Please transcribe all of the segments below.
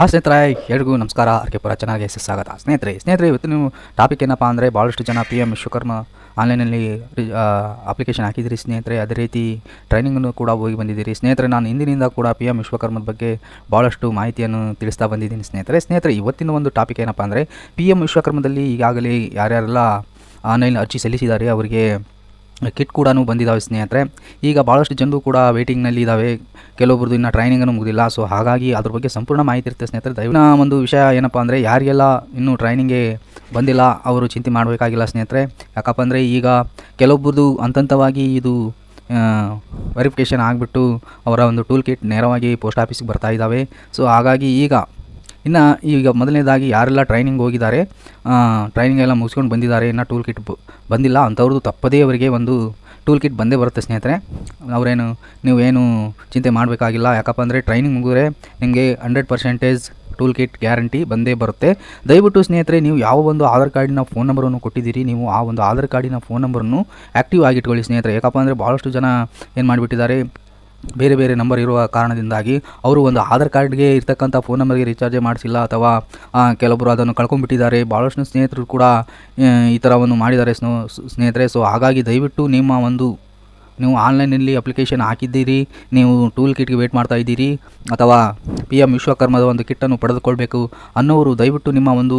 ಆ ಸ್ನೇಹಿತರೆ, ಎಲ್ರಿಗೂ ನಮಸ್ಕಾರ. ಆರ್ಕೆ ಪುರ ಚೆನ್ನಾಗಿ ಸ್ವಾಗತ ಸ್ನೇಹಿತರೆ ಸ್ನೇಹಿತರೆ, ಇವತ್ತು ನೀವು ಟಾಪಿಕ್ ಏನಪ್ಪ ಅಂದರೆ ಭಾಳಷ್ಟು ಜನ ಪಿ ಎಂ ವಿಶ್ವಕರ್ಮ ಆನ್ಲೈನಲ್ಲಿ ಅಪ್ಲಿಕೇಶನ್ ಹಾಕಿದ್ದೀರಿ ಸ್ನೇಹಿತರೆ. ಅದೇ ರೀತಿ ಟ್ರೈನಿಂಗನ್ನು ಕೂಡ ಹೋಗಿ ಬಂದಿದ್ದೀರಿ. ಸ್ನೇಹಿತರೆ, ನಾನು ಹಿಂದಿನಿಂದ ಕೂಡ ಪಿ ಎಂ ವಿಶ್ವಕರ್ಮದ ಬಗ್ಗೆ ಭಾಳಷ್ಟು ಮಾಹಿತಿಯನ್ನು ತಿಳಿಸ್ತಾ ಬಂದಿದ್ದೀನಿ ಸ್ನೇಹಿತರೆ. ಸ್ನೇಹಿತರೆ, ಇವತ್ತಿನ ಒಂದು ಟಾಪಿಕ್ ಏನಪ್ಪ ಅಂದರೆ ಪಿ ಎಂ ವಿಶ್ವಕರ್ಮದಲ್ಲಿ ಈಗಾಗಲೇ ಯಾರ್ಯಾರೆಲ್ಲ ಆನ್ಲೈನ್ ಅರ್ಜಿ ಸಲ್ಲಿಸಿದ್ದಾರೆ, ಅವರಿಗೆ ಕಿಟ್ ಕೂಡ ಬಂದಿದ್ದಾವೆ ಸ್ನೇಹಿತರೆ. ಈಗ ಭಾಳಷ್ಟು ಜನರು ಕೂಡ ವೇಟಿಂಗ್ನಲ್ಲಿ ಇದ್ದಾವೆ ಕೆಲವೊಬ್ರದ್ದು ಇನ್ನು ಟ್ರೈನಿಂಗನ್ನು ಮುಗಿದಿಲ್ಲ. ಸೊ ಹಾಗಾಗಿ ಅದ್ರ ಬಗ್ಗೆ ಸಂಪೂರ್ಣ ಮಾಹಿತಿ ಇರುತ್ತೆ ಸ್ನೇಹಿತರೆ. ದಯವಿನ ಒಂದು ವಿಷಯ ಏನಪ್ಪ ಅಂದರೆ, ಯಾರಿಗೆಲ್ಲ ಇನ್ನೂ ಟ್ರೈನಿಂಗ್ಗೆ ಬಂದಿಲ್ಲ, ಅವರು ಚಿಂತೆ ಮಾಡಬೇಕಾಗಿಲ್ಲ ಸ್ನೇಹಿತರೆ. ಯಾಕಪ್ಪ ಅಂದರೆ, ಈಗ ಕೆಲವೊಬ್ರದ್ದು ಹಂತವಾಗಿ ಇದು ವೆರಿಫಿಕೇಷನ್ ಆಗಿಬಿಟ್ಟು ಅವರ ಒಂದು ಟೂಲ್ ಕಿಟ್ ನೇರವಾಗಿ ಪೋಸ್ಟ್ ಆಫೀಸ್ಗೆ ಬರ್ತಾ ಇದ್ದಾವೆ ಸೊ ಹಾಗಾಗಿ ಈಗ ಇನ್ನು ಈಗ ಮೊದಲನೇದಾಗಿ ಯಾರೆಲ್ಲ ಟ್ರೈನಿಂಗ್ ಹೋಗಿದ್ದಾರೆ ಟ್ರೈನಿಂಗ್ ಎಲ್ಲ ಮುಗಿಸ್ಕೊಂಡು ಬಂದಿದ್ದಾರೆ, ಇನ್ನು ಟೂಲ್ ಕಿಟ್ ಬಂದಿಲ್ಲ ಅಂಥವ್ರದ್ದು ತಪ್ಪದೇ ಅವರಿಗೆ ಒಂದು ಟೂಲ್ ಕಿಟ್ ಬಂದೇ ಬರುತ್ತೆ ಸ್ನೇಹಿತರೆ. ಅವರೇನು, ನೀವೇನು ಚಿಂತೆ ಮಾಡಬೇಕಾಗಿಲ್ಲ. ಯಾಕಪ್ಪ ಅಂದರೆ ಟ್ರೈನಿಂಗ್ ಮುಗಿದ್ರೆ ನಿಮಗೆ hundred percentage tool kit guarantee ಬಂದೇ ಬರುತ್ತೆ. ದಯವಿಟ್ಟು ಸ್ನೇಹಿತರೆ, ನೀವು ಯಾವ ಒಂದು ಆಧಾರ್ ಕಾರ್ಡಿನ ಫೋನ್ ನಂಬರನ್ನು ಕೊಟ್ಟಿದ್ದೀರಿ, ನೀವು ಆ ಒಂದು ಆಧಾರ್ ಕಾರ್ಡಿನ ಫೋನ್ ನಂಬರನ್ನು ಆ್ಯಕ್ಟಿವ್ ಆಗಿಟ್ಕೊಳ್ಳಿ ಸ್ನೇಹಿತರೆ. ಯಾಕಪ್ಪ ಅಂದರೆ ಭಾಳಷ್ಟು ಜನ ಏನು ಮಾಡಿಬಿಟ್ಟಿದ್ದಾರೆ ಬೇರೆ ಬೇರೆ ನಂಬರ್ ಇರುವ ಕಾರಣದಿಂದಾಗಿ ಅವರು ಒಂದು ಆಧಾರ್ ಕಾರ್ಡ್ಗೆ ಇರ್ತಕ್ಕಂಥ ಫೋನ್ ನಂಬರ್ಗೆ ರೀಚಾರ್ಜೇ ಮಾಡಿಸಿಲ್ಲ ಅಥವಾ ಕೆಲವೊಬ್ಬರು ಅದನ್ನು ಕಳ್ಕೊಂಡ್ಬಿಟ್ಟಿದ್ದಾರೆ. ಭಾಳಷ್ಟು ಸ್ನೇಹಿತರು ಕೂಡ ಈ ಈ ಥರವನ್ನು ಮಾಡಿದ್ದಾರೆ ಸ್ನೋ, ಸ್ನೇಹಿತರೆ. ಸೊ ಹಾಗಾಗಿ ದಯವಿಟ್ಟು ನಿಮ್ಮ ಒಂದು, ನೀವು ಆನ್ಲೈನಲ್ಲಿ ಅಪ್ಲಿಕೇಶನ್ ಹಾಕಿದ್ದೀರಿ. ನೀವು ಟೂಲ್ ಕಿಟ್ಗೆ ವೇಟ್ ಮಾಡ್ತಾ ಇದ್ದೀರಿ. ಅಥವಾ ಪಿ ಎಂ ವಿಶ್ವಕರ್ಮದ ಒಂದು ಕಿಟ್ಟನ್ನು ಪಡೆದುಕೊಳ್ಬೇಕು ಅನ್ನೋರು, ದಯವಿಟ್ಟು ನಿಮ್ಮ ಒಂದು,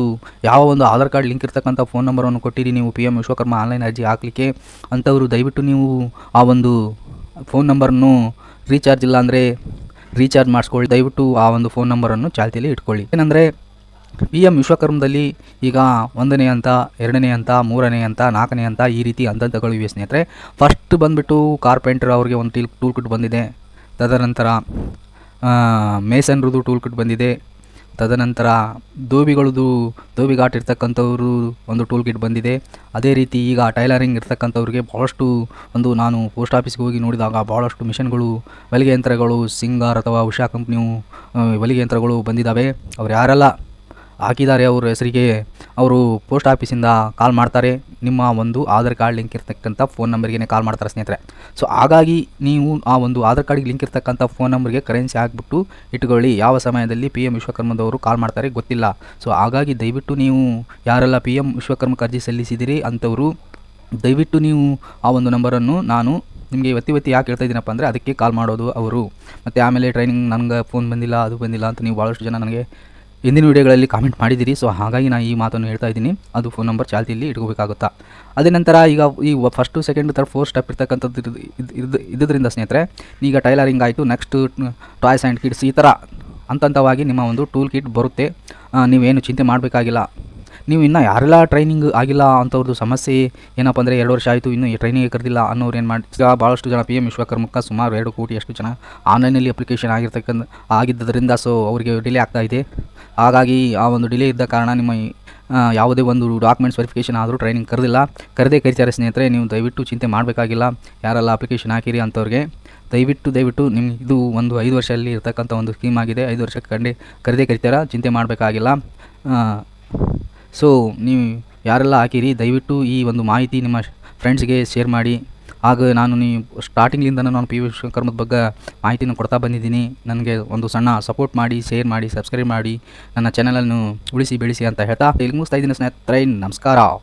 ಯಾವ ಒಂದು ಆಧಾರ್ ಕಾರ್ಡ್ ಲಿಂಕ್ ಇರ್ತಕ್ಕಂಥ ಫೋನ್ ನಂಬರನ್ನು ಕೊಟ್ಟಿರಿ. ನೀವು ಪಿ ಎಂ ವಿಶ್ವಕರ್ಮ ಆನ್ಲೈನ್ ಅರ್ಜಿ ಹಾಕಲಿಕ್ಕೆ ಅಂಥವರು ದಯವಿಟ್ಟು ನೀವು ಆ ಒಂದು ಫೋನ್ ನಂಬರನ್ನು ರೀಚಾರ್ಜ್ ಇಲ್ಲ ಅಂದರೆ ರೀಚಾರ್ಜ್ ಮಾಡಿಸ್ಕೊಳ್ಳಿ. ದಯವಿಟ್ಟು ಆ ಒಂದು ಫೋನ್ ನಂಬರನ್ನು ಚಾಲ್ತಿಯಲ್ಲಿ ಇಟ್ಕೊಳ್ಳಿ. ಏನಂದರೆ ಪಿ ಎಂ ವಿಶ್ವಕರ್ಮದಲ್ಲಿ ಈಗ ಒಂದನೇ ಹಂತ, ಎರಡನೇ ಹಂತ, ಮೂರನೇ ಹಂತ, ನಾಲ್ಕನೇ ಹಂತ ಈ ರೀತಿ ಹಂತಗಳು ಇವೆ ಸ್ನೇಹಿತರೆ. ಫಸ್ಟ್ ಬಂದುಬಿಟ್ಟು ಕಾರ್ಪೆಂಟರ್ ಅವ್ರಿಗೆ ಒಂದು ಟೀಲ್ ಕಿಟ್ ಬಂದಿದೆ. ತದನಂತರ ಮೇಸನ್ರದ್ದು ಟೂಲ್ ಕಿಟ್ ಬಂದಿದೆ. ತದನಂತರ ದೋಬಿಗಳದು ದೋಬಿ ಘಾಟ್ ಇರ್ತಕ್ಕಂಥವ್ರು ಒಂದು ಟೂಲ್ ಕಿಟ್ ಬಂದಿದೆ. ಅದೇ ರೀತಿ ಈಗ ಟೈಲರಿಂಗ್ ಇರ್ತಕ್ಕಂಥವ್ರಿಗೆ ಭಾಳಷ್ಟು ಒಂದು ನಾನು ಪೋಸ್ಟ್ ಆಫೀಸ್ಗೆ ಹೋಗಿ ನೋಡಿದಾಗ ಭಾಳಷ್ಟು ಮಿಷನ್ಗಳು ಹೊಲಿಗೆ ಯಂತ್ರಗಳು, ಸಿಂಗಾರ್ ಅಥವಾ ಉಷಾ ಕಂಪ್ನಿಯು ಹೊಲಿಗೆ ಯಂತ್ರಗಳು ಬಂದಿದ್ದಾವೆ ಅವ್ರು ಯಾರೆಲ್ಲ ಹಾಕಿದ್ದಾರೆ ಅವ್ರ ಹೆಸರಿಗೆ. ಅವರು ಪೋಸ್ಟ್ ಆಫೀಸಿಂದ ಕಾಲ್ ಮಾಡ್ತಾರೆ. ನಿಮ್ಮ ಒಂದು ಆಧಾರ್ ಕಾರ್ಡ್ ಲಿಂಕ್ ಇರ್ತಕ್ಕಂಥ ಫೋನ್ ನಂಬರ್ಗೆ ಕಾಲ್ ಮಾಡ್ತಾರೆ ಸ್ನೇಹಿತರೆ. ಸೊ ಹಾಗಾಗಿ ನೀವು ಆ ಒಂದು ಆಧಾರ್ ಕಾರ್ಡಿಗೆ ಲಿಂಕ್ ಇರ್ತಕ್ಕಂಥ ಫೋನ್ ನಂಬರ್ಗೆ ಕರೆನ್ಸಿ ಹಾಕ್ಬಿಟ್ಟು ಇಟ್ಕೊಳ್ಳಿ. ಯಾವ ಸಮಯದಲ್ಲಿ ಪಿ ಎಂ ವಿಶ್ವಕರ್ಮದವರು ಕಾಲ್ ಮಾಡ್ತಾರೆ ಗೊತ್ತಿಲ್ಲ. ಸೊ ಹಾಗಾಗಿ ದಯವಿಟ್ಟು ನೀವು ಯಾರೆಲ್ಲ ಪಿ ಎಂ ವಿಶ್ವಕರ್ಮಕ್ಕೆ ಅರ್ಜಿ ಸಲ್ಲಿಸಿದಿರಿ ಅಂಥವರು ದಯವಿಟ್ಟು ನೀವು ಆ ಒಂದು ನಂಬರನ್ನು ನಾನು ನಿಮಗೆ ಇವತ್ತಿ ಇವತ್ತಿ ಯಾಕೆ ಹೇಳ್ತಾ ಇದ್ದೀನಪ್ಪ ಅಂದರೆ ಅದಕ್ಕೆ ಕಾಲ್ ಮಾಡೋದು ಅವರು. ಮತ್ತು ಆಮೇಲೆ ಟ್ರೈನಿಂಗ್ ನನಗೆ ಫೋನ್ ಬಂದಿಲ್ಲ, ಅದು ಬಂದಿಲ್ಲ ಅಂತ ನೀವು ಭಾಳಷ್ಟು ಜನ ನನಗೆ ಹಿಂದಿನ ವಿಡಿಯೋಗಳಲ್ಲಿ ಕಾಮೆಂಟ್ ಮಾಡಿದ್ದೀರಿ ಸೊ ಹಾಗಾಗಿ ನಾನು ಈ ಮಾತನ್ನು ಹೇಳ್ತಾ ಇದ್ದೀನಿ. ಅದು ಫೋನ್ ನಂಬರ್ ಚಾಲ್ತಿಯಲ್ಲಿ ಇಟ್ಕೋಬೇಕಾಗುತ್ತಾ. ಅದೇ ನಂತರ ಈಗ ಈ first second third four step ಇರ್ತಕ್ಕಂಥದ್ದು ಇದು, ಇದ್- ಇದ್- ಸ್ನೇಹಿತರೆ, ಈಗ ಟೈಲರಿಂಗ್ ಆಯಿತು. ನೆಕ್ಸ್ಟ್ ಟಾಯ್ಸ್ ಆ್ಯಂಡ್ ಕಿಡ್ಸ್ ಈ ಥರ ಹಂತ ಹಂತವಾಗಿ ನಿಮ್ಮ ಒಂದು ಟೂಲ್ ಕಿಟ್ ಬರುತ್ತೆ ನೀವೇನು ಚಿಂತೆ ಮಾಡಬೇಕಾಗಿಲ್ಲ. ನೀವು ಇನ್ನೂ ಯಾರೆಲ್ಲ ಟ್ರೈನಿಂಗ್ ಆಗಿಲ್ಲ ಅಂಥವ್ರದ್ದು ಸಮಸ್ಯೆ ಏನಪ್ಪ ಅಂದರೆ ಎರಡು ವರ್ಷ ಆಯಿತು, ಇನ್ನೂ ಟ್ರೈನಿಂಗ್ ಕರೆದಿಲ್ಲ ಅನ್ನೋರು ಏನು ಮಾಡಿ, ಈಗ ಭಾಳಷ್ಟು ಜನ ಪಿ ಎಂ ವಿಶ್ವಕರ್ಮಕ್ಕೆ ಸುಮಾರು ಎರಡು ಕೋಟಿ ಅಷ್ಟು ಜನ ಆನ್ಲೈನಲ್ಲಿ ಅಪ್ಲಿಕೇಶನ್ ಆಗಿರ್ತಕ್ಕಂಥ, ಆಗಿದ್ದರಿಂದ ಸೊ ಅವರಿಗೆ ಡಿಲೇ ಆಗ್ತಾ ಇದೆ. ಹಾಗಾಗಿ ಆ ಒಂದು ಡಿಲೇ ಇದ್ದ ಕಾರಣ ನಿಮ್ಮ ಯಾವುದೇ ಒಂದು ಡಾಕ್ಯುಮೆಂಟ್ಸ್ ವೆರಿಫಿಕೇಷನ್ ಆದರೂ ಟ್ರೈನಿಂಗ್ ಕರೆದಿಲ್ಲ. ಕರೆದೇ ಕರಿತಾರೆ ಸ್ನೇಹಿತರೆ, ನೀವು ದಯವಿಟ್ಟು ಚಿಂತೆ ಮಾಡಬೇಕಾಗಿಲ್ಲ. ಯಾರೆಲ್ಲ ಅಪ್ಲಿಕೇಶನ್ ಹಾಕಿರಿ ಅಂಥವ್ರಿಗೆ ದಯವಿಟ್ಟು ದಯವಿಟ್ಟು ನಿಮ್ಗೆ ಇದು ಒಂದು ಐದು ವರ್ಷದಲ್ಲಿ ಇರ್ತಕ್ಕಂಥ ಒಂದು ಸ್ಕೀಮ್ ಆಗಿದೆ, ಐದು ವರ್ಷಕ್ಕೆ ಕಂಡು ಕರೆದೇ ಕರಿತಾರ, ಚಿಂತೆ ಮಾಡಬೇಕಾಗಿಲ್ಲ. ಸೊ ನೀವು ಯಾರೆಲ್ಲ ಹಾಕಿರಿ, ದಯವಿಟ್ಟು ಈ ಒಂದು ಮಾಹಿತಿ ನಿಮ್ಮ ಫ್ರೆಂಡ್ಸ್ಗೆ ಶೇರ್ ಮಾಡಿ. ಆಗ ನಾನು ನೀವು ಸ್ಟಾರ್ಟಿಂಗ್ಲಿಂದ ನಾನು ಪಿ ವಿಶ್ವಕರ್ಮದ ಬಗ್ಗೆ ಮಾಹಿತಿನ ಕೊಡ್ತಾ ಬಂದಿದ್ದೀನಿ. ನನಗೆ ಒಂದು ಸಣ್ಣ ಸಪೋರ್ಟ್ ಮಾಡಿ ಶೇರ್ ಮಾಡಿ ಸಬ್ಸ್ಕ್ರೈಬ್ ಮಾಡಿ. ನನ್ನ ಚಾನಲನ್ನು ಉಳಿಸಿ, ಬೆಳೆಸಿ ಅಂತ ಹೇಳ್ತಾ ಇಲ್ಲಿ ಮುಗಿಸ್ತಾ ಇದ್ದೀನಿ ಸ್ನೇಹಿತರೆ, ನಮಸ್ಕಾರ.